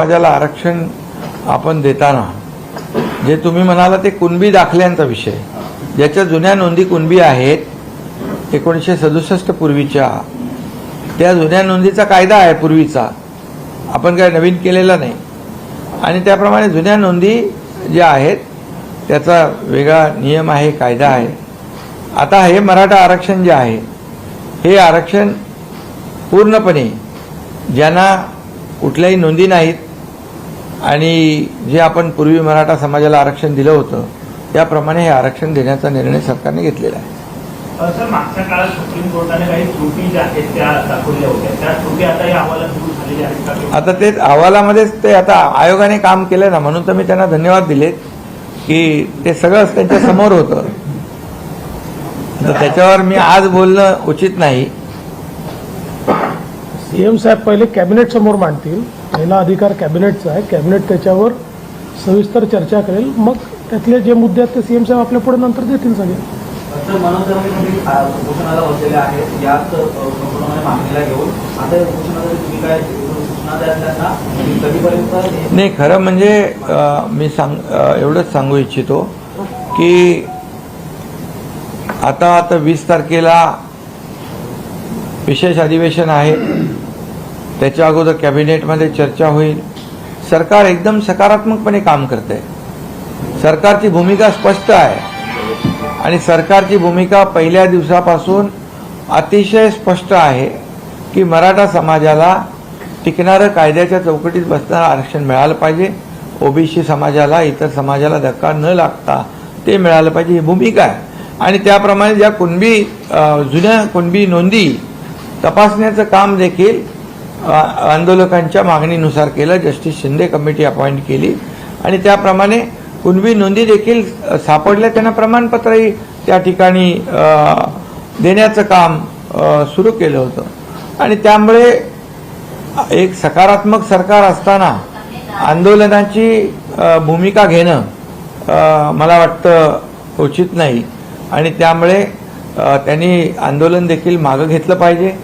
समाजाला आरक्षण आपण देताना जे तुम्ही म्हणाला ते कुणबी दाखल्यांचा विषय. ज्याच्या जुन्या नोंदी कुणबी आहेत एकोणीसशे सदुसष्ट पूर्वीच्या त्या जुन्या नोंदीचा कायदा आहे पूर्वीचा. आपण काय नवीन केलेला नाही. आणि त्याप्रमाणे जुन्या नोंदी ज्या आहेत त्याचा वेगळा नियम आहे कायदा आहे. आता हे मराठा आरक्षण जे आहे हे आरक्षण पूर्णपणे ज्यांना कुठल्याही नोंदी नाहीत आणि जे आपण पूर्वी मराठा समाजाला आरक्षण दिलं होतं त्याप्रमाणे हे आरक्षण देण्याचा निर्णय सरकारने घेतलेला आहे. सर मागच्या काळात सुप्रीम कोर्टाने काही त्रुटी ज्या आहेत त्या दाखवल्या होत्या. त्या त्रुटी आता या अहवालात दूर झालेल्या आहेत का? आता ते अहवालामध्येच ते आता आयोगाने काम केलं ना म्हणून तर मी त्यांना धन्यवाद दिलेत की ते सगळंच त्यांच्यासमोर होतं. तर त्याच्यावर मी आज बोलणं उचित नाही. सीएम साहेब पहिले कॅबिनेट समोर मांडतील. पहिला अधिकार कॅबिनेटचा आहे. कॅबिनेट त्याच्यावर सविस्तर चर्चा करेल. मग त्यातले जे मुद्दे आहेत ते सीएम साहेब आपल्या पुढे नंतर देतील सगळे. हे- नाही खरं म्हणजे मी सांग एवढंच सांगू इच्छितो की आता आता वीस तारखेला विशेष अधिवेशन आहे. त्याच्या अगोदर कॅबिनेटमध्ये चर्चा होईल. सरकार एकदम सकारात्मकपणे काम करते सरकारची भूमिका स्पष्ट आहे. आणि सरकारची भूमिका पहिल्या दिवसापासून अतिशय स्पष्ट आहे की मराठा समाजाला टिकणारं कायद्याच्या चौकटीत बसणारं आरक्षण मिळालं पाहिजे. ओबीसी समाजाला इतर समाजाला धक्का न लागता ते मिळालं पाहिजे ही भूमिका आहे. आणि त्याप्रमाणे ज्या कुणबी जुन्या कुणबी नोंदी तपासण्याचं काम देखील आंदोलकांच्या मागणीनुसार केलं. जस्टिस शिंदे कमिटी अपॉइंट केली. आणि त्याप्रमाणे कुणबी नोंदी देखील सापडल्या. त्यांना प्रमाणपत्रही त्या ठिकाणी देण्याचं काम सुरू केलं होतं. आणि त्यामुळे एक सकारात्मक सरकार असताना आंदोलनाची भूमिका घेणं मला वाटतं उचित नाही. आणि त्यामुळे त्यांनी आंदोलन देखील मागं घेतलं पाहिजे.